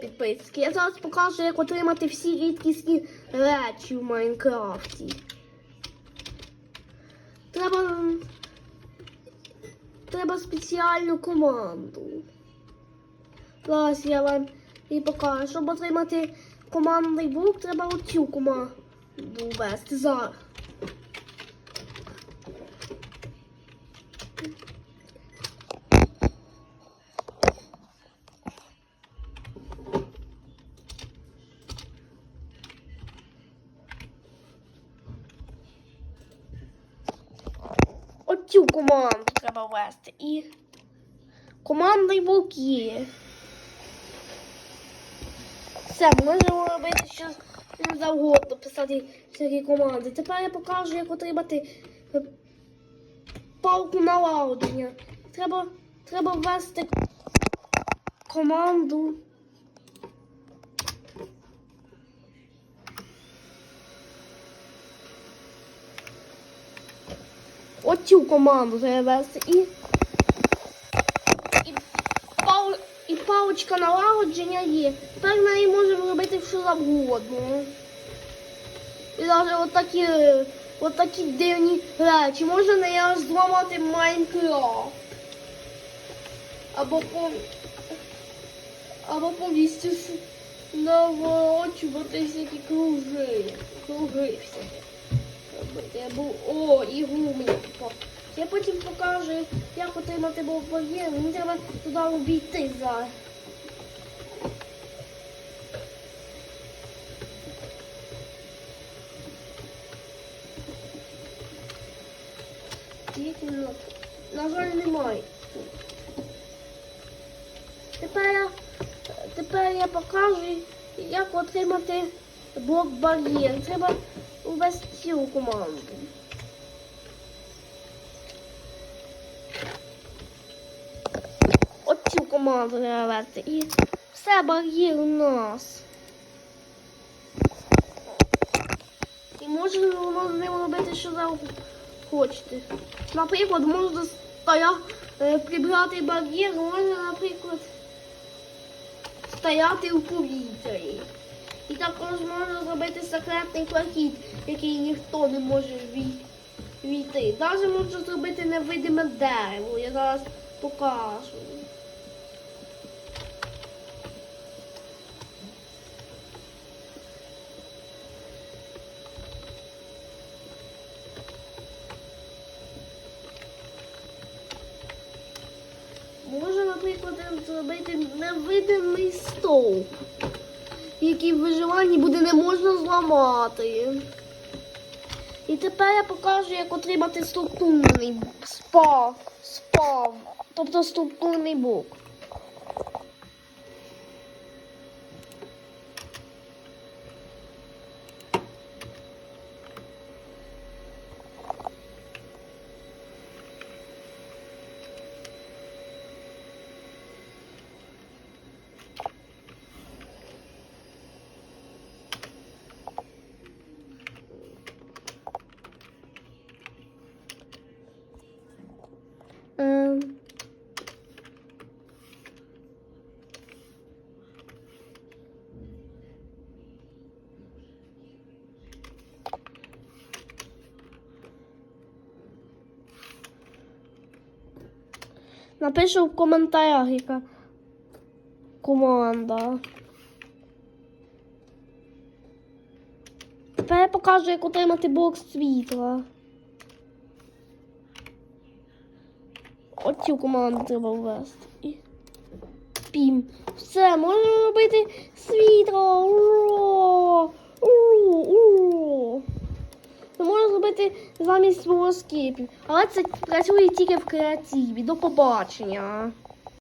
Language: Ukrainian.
підписки. Я зараз покажу, як отримати всі рідкісні речі в Майнкрафті. Треба. Треба спеціальну команду. Зараз я вам і покажу. Щоб отримати командний блок, треба оцю команду ввести зараз. Оцю команду треба ввести. І командний блок є. Все, можемо робити що завгодно, писати всякі команди. Тепер я покажу, як отримати палку налагодження. Треба, треба ввести команду. Оцю команду треба ввести і, і, пал, і паличка налагодження є. Тепер неї можемо робити що завгодно. І навіть отакі, отакі дивні речі. Можна аж зламати Майнкрафт. Або по або повністю с- наворочувати всякі круги. Круги всякі. Або о, ігру мені попав. Я потім покажу, як отримати був бар'єр. Мені треба туди увійти зараз. Тільки на, на жаль, немає. Тепер я, тепер я покажу, як отримати блок бар'єр. Треба ввести цю команду. Оцю команду треба. І все бар'єр у нас. І можна з ним робити, що захочете. Наприклад, можна стоя, е, прибрати бар'єр, можна, наприклад, стояти у повітрі. І також можна зробити секретний прохід, який ніхто не може війти. Навіть можна зробити невидиме дерево. Я зараз покажу. Можна, наприклад, зробити невидимий стовп, який в виживанні буде не можна зламати. І тепер я покажу, як отримати структурний спав, спав, тобто структурний блок. Напишу в коментарях, яка команда. Тепер я покажу, як отримати блок світла. Оцю команду треба ввести. Пім. Все, можна робити світло. Ура! Ура! Зробити замість смолоскипів. Але це працює тільки в креативі. До побачення.